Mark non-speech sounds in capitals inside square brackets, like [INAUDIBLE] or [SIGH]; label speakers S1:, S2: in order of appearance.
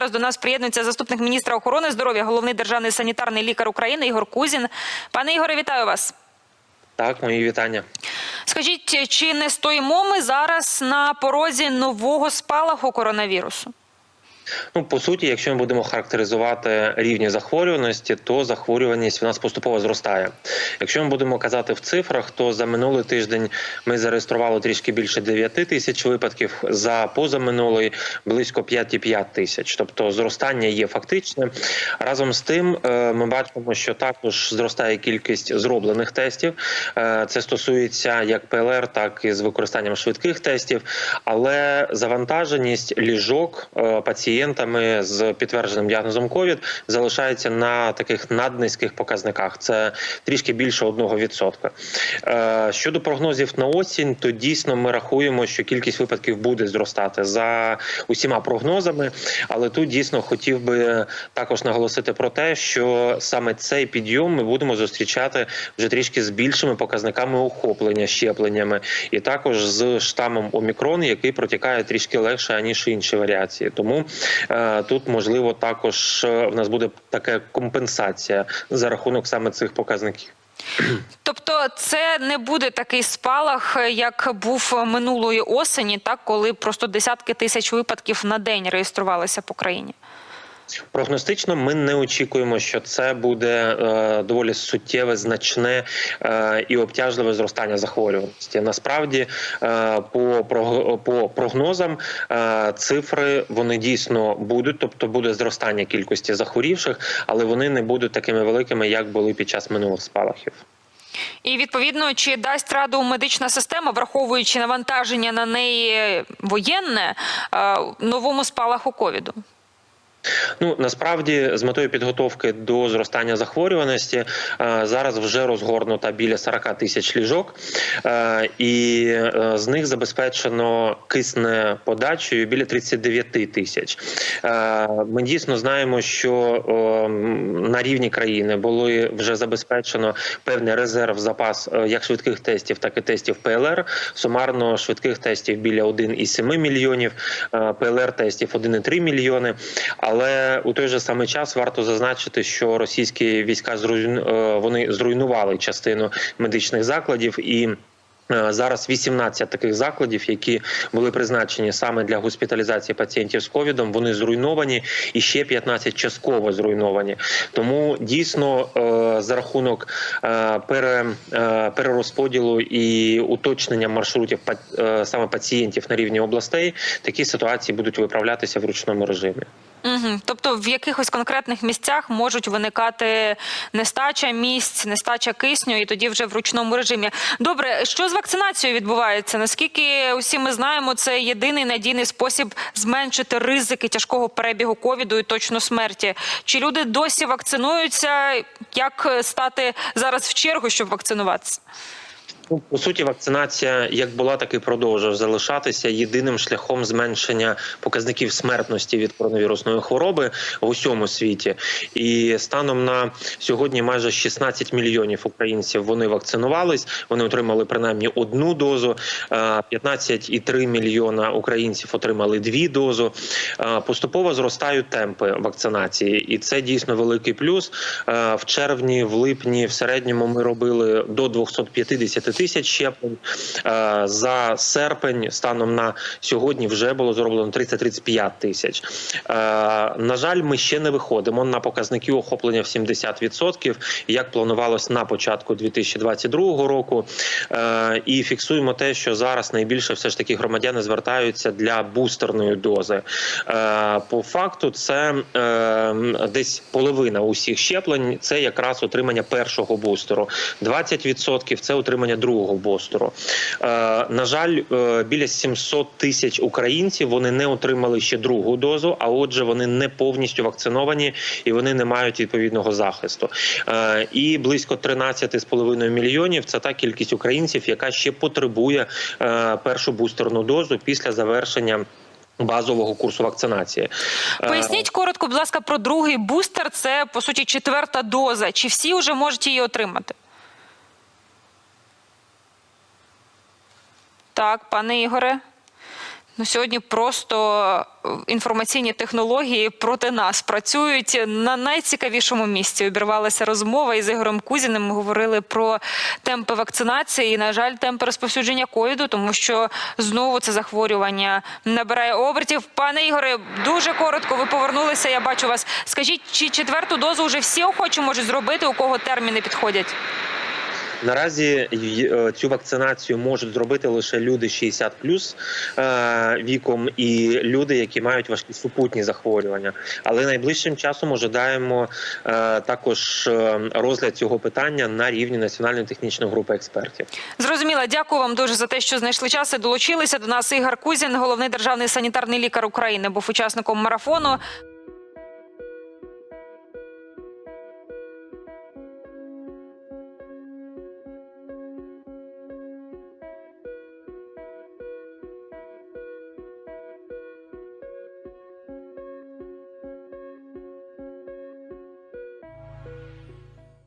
S1: Зараз до нас приєднується заступник міністра охорони здоров'я, головний державний санітарний лікар України Ігор Кузін. Пане Ігоре, вітаю вас.
S2: Так, мої вітання.
S1: Скажіть, чи не стоїмо ми зараз на порозі нового спалаху коронавірусу?
S2: Ну, по суті, якщо ми будемо характеризувати рівні захворюваності, то захворюваність в нас поступово зростає. Якщо ми будемо казати в цифрах, то за минулий тиждень ми зареєстрували трішки більше 9 тисяч випадків. За позаминулий близько 5,5 тисяч. Тобто зростання є фактичне. Разом з тим, е, ми бачимо, що також зростає кількість зроблених тестів. Е, Це стосується як ПЛР, так і з використанням швидких тестів. Але завантаженість ліжок е, пацієнтами з підтвердженим діагнозом COVID залишається на таких наднизьких показниках. Це трішки більше 1%. Е, Щодо прогнозів на осінь, то дійсно ми рахуємо, що кількість випадків буде зростати за усіма прогнозами. Але тут дійсно хотів би також наголосити про те, що саме цей підйом ми будемо зустрічати вже трішки з більшими показниками охоплення щепленнями, і також з штамом Омікрон, який протікає трішки легше аніж інші варіації. Тому тут можливо також е, в нас буде така компенсація за рахунок саме цих показників. [CLEARS THROAT]
S1: Тобто, це не буде такий спалах, як був минулої осені, так коли просто десятки тисяч випадків на день реєструвалися по країні.
S2: Прогностично ми не очікуємо, що це буде е, доволі суттєве, значне е, і обтяжливе зростання захворюваності. Насправді, е, по, по прогнозам, е, цифри вони дійсно будуть, тобто буде зростання кількості захворівших, але вони не будуть такими великими, як були під час минулих спалахів.
S1: І відповідно, чи дасть раду медична система, враховуючи навантаження на неї воєнне, е, новому спалаху ковіду?
S2: Ну насправді з метою підготовки до зростання захворюваності е, зараз вже розгорнута біля 40 тисяч ліжок, е, і е, з них забезпечено кисне подачею біля 39 тисяч. Ми дійсно знаємо, що на рівні країни були вже забезпечено певний резерв запас як швидких тестів, так і тестів ПЛР. Сумарно швидких тестів біля 1,7 мільйонів, ПЛР тестів 1,3 мільйони. Але у той же самий час варто зазначити, що російські війська е, вони зруйнували частину медичних закладів і. е, Зараз 18 таких закладів, які були призначені саме для госпіталізації пацієнтів з ковідом, вони зруйновані, і ще 15 частково зруйновані. Тому дійсно е, за рахунок пере, перерозподілу і уточнення маршрутів саме пацієнтів на рівні областей, такі ситуації будуть виправлятися в ручному режимі.
S1: Угу. Тобто в якихось конкретних місцях можуть виникати нестача місць, нестача кисню, і тоді вже в ручному режимі. Добре, що з вакцинацією відбувається? Наскільки усі ми знаємо, це єдиний надійний спосіб зменшити ризики тяжкого перебігу ковіду і точно смерті. Чи люди досі вакцинуються? Як стати зараз в чергу, щоб вакцинуватися?
S2: Ну, По суті, вакцинація як була, так і продовжує залишатися єдиним шляхом зменшення показників смертності від коронавірусної хвороби в усьому світі. І станом на сьогодні майже 16 мільйонів українців вони вакцинувались. Вони отримали принаймні одну дозу. Е, 15,3 мільйона українців отримали дві дозу. Е, Поступово зростають темпи вакцинації, і це дійсно великий плюс. Е, В червні, в липні, в середньому ми робили до 250 тисяч щеплень. Е, За серпень станом на сьогодні вже було зроблено 30-35 тисяч. Е, На жаль, ми ще не виходимо на показники охоплення в 70%, як планувалось на початку 2022 року. Е, І фіксуємо те, що зараз найбільше все ж таки громадяни звертаються для бустерної дози. По факту, це десь половина усіх щеплень це якраз отримання першого бустеру. 20% це отримання другого бустеру. Е, На жаль, е, біля 700 тисяч українців вони не отримали ще другу дозу, а отже, вони не повністю вакциновані і вони не мають відповідного захисту. Е, І близько 13,5 мільйонів це та кількість українців, яка ще потребує першу бустерну дозу після завершення. Базового курсу вакцинації
S1: Поясніть коротко, будь ласка, про другий бустер. Це по суті четверта доза. Чи всі вже можуть її отримати? Так, пане Ігоре. Ну, сьогодні просто е, інформаційні технології проти нас працюють на найцікавішому місці. Обірвалася розмова із Ігорем Кузіним. Ми говорили про темпи вакцинації і, на жаль, темпи розповсюдження ковіду, тому що знову це захворювання набирає обертів. Пане Ігоре, дуже коротко. Ви повернулися. Я бачу вас. Скажіть, чи четверту дозу вже всі охочі можуть зробити, у кого терміни підходять?
S2: Наразі е, цю вакцинацію можуть зробити лише люди 60 плюс віком і люди, які мають важкі супутні захворювання. Але найближчим часом ожидаємо е, також е, розгляд цього питання на рівні національної технічної групи експертів.
S1: Зрозуміла, дякую вам дуже за те, що знайшли час і долучилися до нас. Ігор Кузін, головний державний санітарний лікар України, був учасником марафону.